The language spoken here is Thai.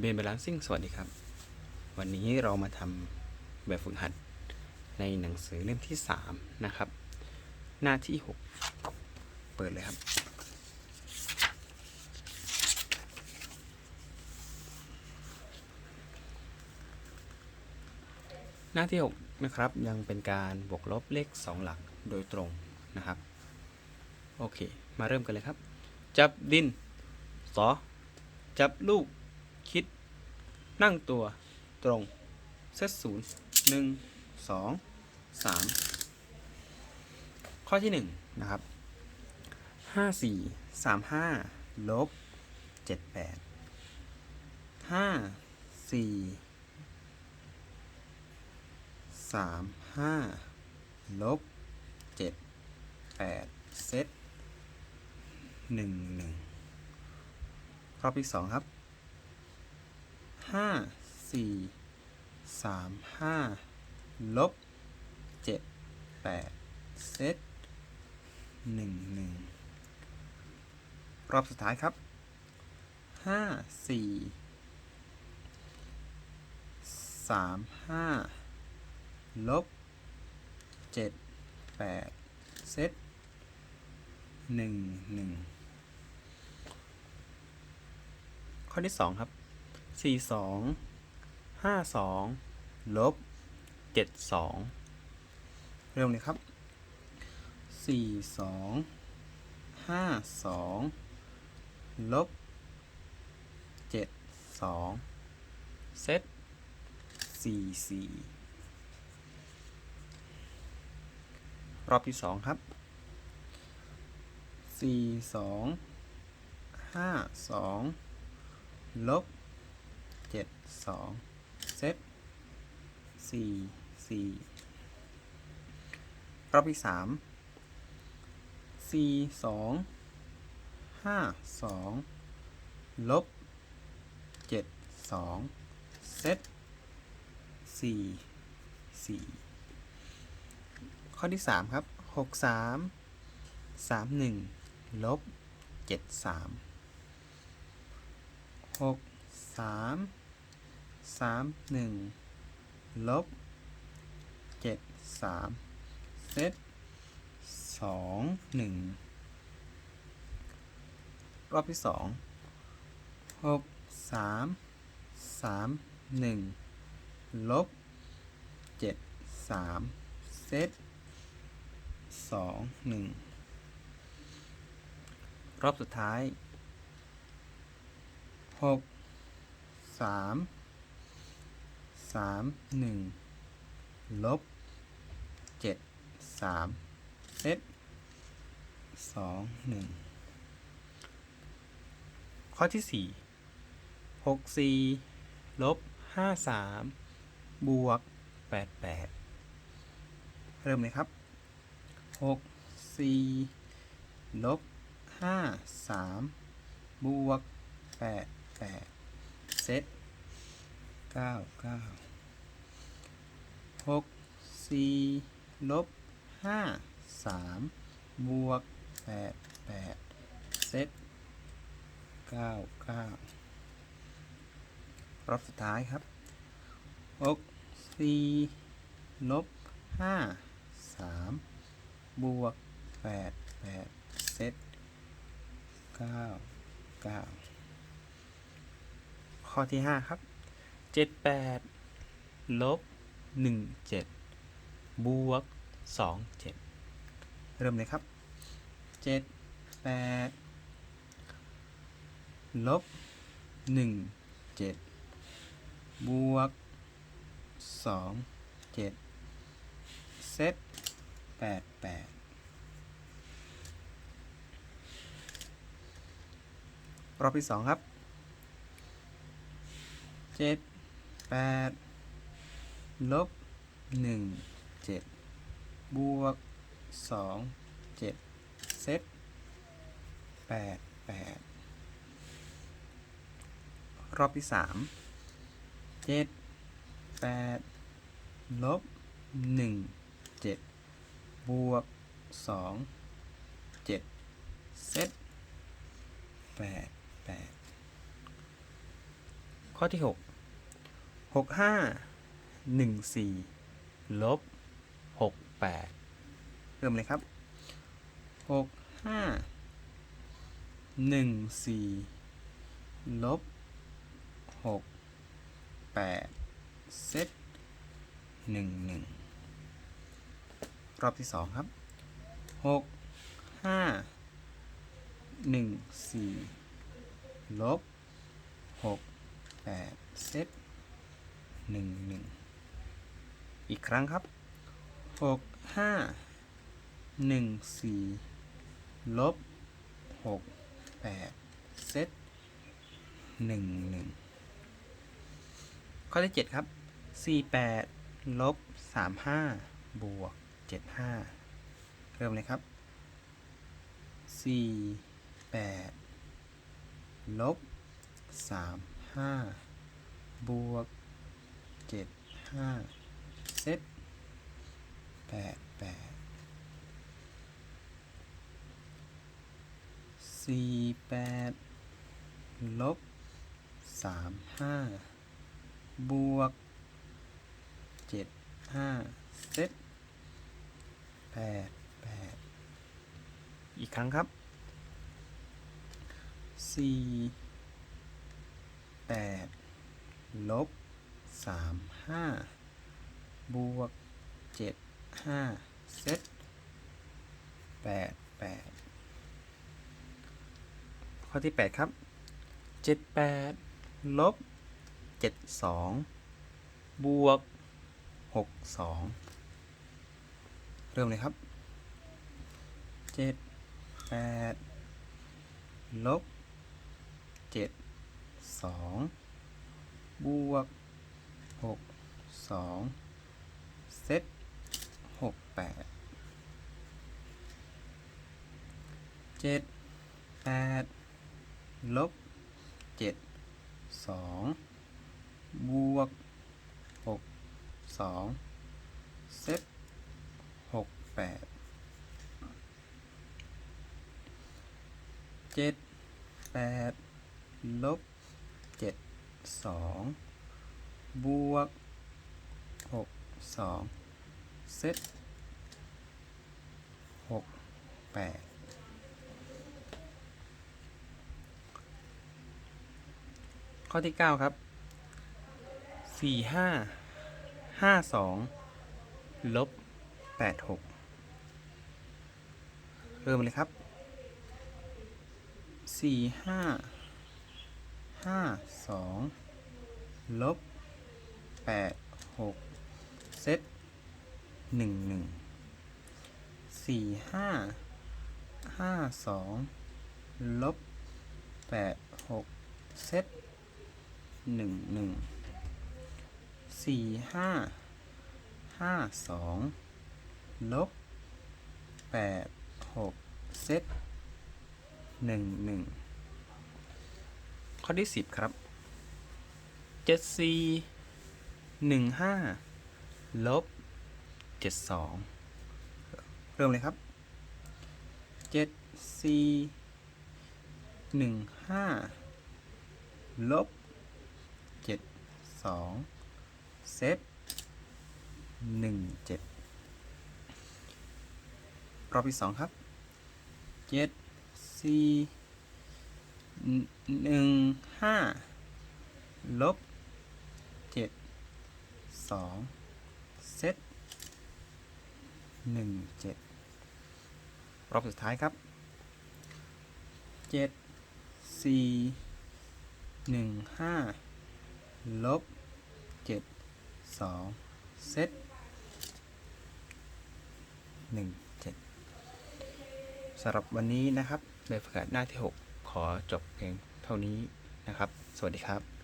เบนบาลานซิ่งสวัสดีครับ วันนี้เรามาทำแบบฝึกหัดในหนังสือเล่มที่ 3 นะครับ หน้าที่ 6 เปิดเลยครับ หน้าที่ 6 นะครับยังเป็นการบวกลบเลข 2 หลักโดยตรงนะครับ โอเค มาเริ่มกันเลยครับ จับดินสอจับลูก นั่งตัวตรง เซตศูนย์หนึ่งสองสามข้อที่หนึ่งนะครับห้าสี่สามห้าลบเจ็ดแปดห้าสี่สามห้าลบเจ็ดแปดเซตหนึ่งหนึ่งรอบที่สองครับ ห้าสี่สามห้าลบเจ็ดแปดเซตหนึ่งหนึ่งรอบสุดท้ายครับห้าสี่สามห้าลบเจ็ดแปดเซตหนึ่งหนึ่งข้อที่สองครับ สี่สองห้าสองลบเจ็ดสองเริ่มเลยครับสี่สองห้าสองลบเจ็ดสองเซตสี่สี่รอบที่สองครับสี่สองห้าสองลบ เจ็ดสองเซตสี่สี่รอบที่สามสี่สองห้าสองลบเจ็ดสองเซตสี่สี่ข้อที่สามครับหกสามสามหนึ่งลบเจ็ดสามหกสาม สามหนึ่งลบเจ็ดสามเซตสองหนึ่งรอบที่สองหกสามสามหนึ่งลบเจ็ดสามเซตสองหนึ่งรอบสุดท้ายหกสาม สามหนึ่งลบเจ็ดสามเซตสองหนึ่งข้อที่สี่หกสี่ลบห้าสามบวกแปดแปดเริ่มเลยครับหกสี่ลบห้าสามบวกแปดแปดเซต เก้าเก้าหกสี่ลบห้าสามบวกแปดแปดเซตเก้าเก้ารอบสุดท้ายครับหกสี่ลบห้าสามบวกแปดแปดเซตเก้าเก้าข้อที่5ครับ 78ลบ17บวก27เริ่มเลยครับ78ลบ17บวก27เซต88รอบที่2ครับเจ็ดแปดลบหนึ่งเจ็ดบวกสองเจ็ดเซตแปดแปดรอบที่สามเจ็ด แปดลบหนึ่งเจ็ดบวกสองเจ็ดเซตแปดแปดขข้อที่หก หกห้าหนึ่งสี่ลบหกแปดเริ่มเลยครับหกห้าหนึ่งสี่ลบหกแปดเซตหนึ่งหนึ่งรอบที่สองครับหกห้าหนึ่งสี่ลบหกแปดเซต หนึ่งหนึ่งอีกครั้งครับหกห้าหนึ่งสี่ลบหกแปดเซตหนึ่งหนึ่งข้อที่เจ็ดครับสี่แปดลบสามห้าบวกเจ็ดห้าเริ่มเลยครับสี่แปดลบสามห้าบวก เจ็ดห้าเซตแปดแปดสี่แปดลบสามห้าบวกเจ็ดห้าเซตแปดแปดอีกครั้งครับสี่แปดลบ สามห้าบวกเจ็ดห้าเซตแปดแปดข้อที่แปดครับเจ็ดแปดลบเจ็ดสองบวกหกสองเริ่มเลยครับเจ็ดแปดลบเจ็ดสองบวก หกสองเซตหกแปดเจ็ดแปดลบเจ็ดสองบวกหกสองเซตหกแปดเจ็ดแปดลบเจ็ดสอง บวกหกสองเซตหกแปดข้อที่เก้าครับสี่ห้าห้าสองลบแปดหกเริ่มเลยครับสี่ห้าห้าสองลบ ปดหกเซตหนึ่งหนึ่งสี่ห้าห้าสองลบแปดหกเซตหนึ่งหนึ่งสี่ห้าห้าสองลบแปดหกเซตหนึ่งหนึ่งข้อที่สิบครับเจ็ดสี่ หนึ่งห้าลบเจ็ดสองเริ่มเลยครับเจ็ดสี่หนึ่งห้าลบเจ็ดสองเซตหนึ่งเจ็ดรอบที่สองครับเจ็ดสี่หนึ่งห้าลบเจ็ด สองเซตหนึ่งเจ็ดรอบสุดท้ายครับเจ็ดสี่หนึ่งห้าลบเจ็ดสองเซตหนึ่งเจ็ดสำหรับวันนี้นะครับแบบฝึกหัดหน้าที่ 6 ขอจบเพียงเท่านี้นะครับ สวัสดีครับ